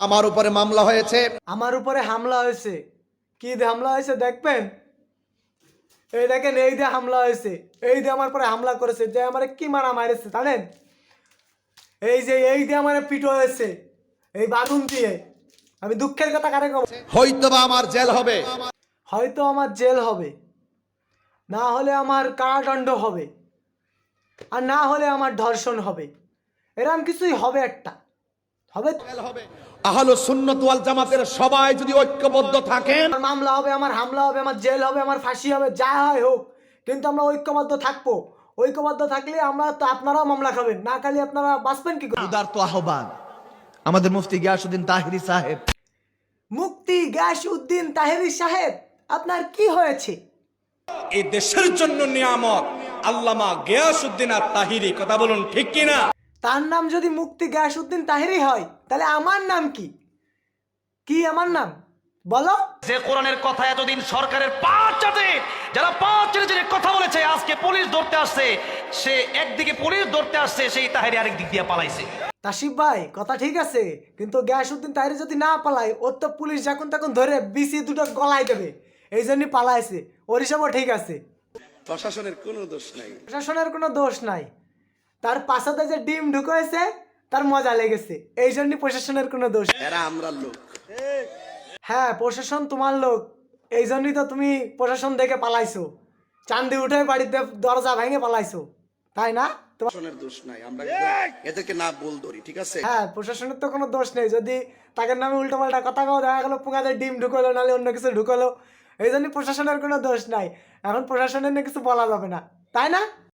আমার উপরে মামলা হয়েছে। আমার উপরে হামলা হয়েছে। কি দিয়ে হামলা হয়েছে দেখবেন? এই দেখেন এই দিয়ে হামলা হয়েছে। এই দিয়ে আমার পরে হামলা করেছে। যে আমার কি মারা মারেছে জানেন? এই যে এই দিয়ে আমার পিটো হয়েছে। এই বাগুন দিয়ে। আমি দুঃখের কথা কারে কব? হয়তো বা আমার জেল হবে। হয়তো আমার জেল হবে। না হলে আমার কারাদণ্ড হবে। আর না হলে আমার ধর্ষণ হবে। এরকম কিছুই হবে একটা। হবে? আহলো সুন্নত ওয়াল জামাতের সবাই যদি ঐক্যবদ্ধ থাকেন মামলা হবে আমার হামলা হবে আমার জেল হবে আমার ফাঁসি হবে যা হয় হোক। কিন্তু আমরা ঐক্যবদ্ধ থাকব। ঐক্যবদ্ধ থাকলে আমরা তো আপনারাও মামলা খাবেন। না খালি আপনারা বাঁচবেন কি করে? উদার তো আহ্বান। আমাদের মুফতি গিয়াসুদ্দিন তাহিরি সাহেব। মুক্তি গ্যাস উদ্দিন তাহেরি সাহেব আপনার কি হয়েছে? এই দেশের জন্য নিয়ামত। আল্লামা গিয়াসউদ্দিন আর তাহিরি কথা বলুন ঠিক কিনা? তার নাম যদি মুক্তি গ্যাস উদ্দিন তাহেরি হয় তাহলে আমার নাম কি? কি আমার নাম? বলো। যে কোরআনের কথা এতদিন সরকারের পাঁচ চাটে যারা পাঁচ চাটে যে কথা বলেছে আজকে পুলিশ ধরতে আসছে সে একদিকে পুলিশ ধরতে আসছে সেই তাহেরি আরেক দিক দিয়ে পালাইছে। তাসিফ ভাই কথা ঠিক আছে কিন্তু গ্যাস উদ্দিন তাহেরি যদি না পালায় ওর তো পুলিশ যখন তখন ধরে বিসি দুটো গলায় দেবে। এই জন্যই পালাইছে ওর হিসাবও ঠিক আছে। প্রশাসনের কোনো দোষ নাই। প্রশাসনের কোনো দোষ নাই। তার পাশাতে যে ডিম ঢুকেছে তার মজা লেগেছে। এই জন্যই প্রশাসনের কোনো দোষ এরা আমরা লোক। হ্যাঁ প্রশাসন তোমার লোক। এই জন্যই তো তুমি প্রশাসন দেখে পালাইছো। চান্দি উঠে বাড়িতে দরজা ভেঙে পালাইছো। তাই না? প্রশাসনের দোষ নাই আমরা এদেরকে না বল ধরি ঠিক আছে? হ্যাঁ প্রশাসনের তো কোনো দোষ নেই। যদি তাদের নামে উল্টোপাল্টা কথা কাও দেখা গেলো পোকাদের ডিম ঢুকলো নাহলে অন্য কিছু ঢুকলো। এই জন্য প্রশাসনের কোনো দোষ নাই। এখন প্রশাসনের কিছু বলা যাবে না। তাই না?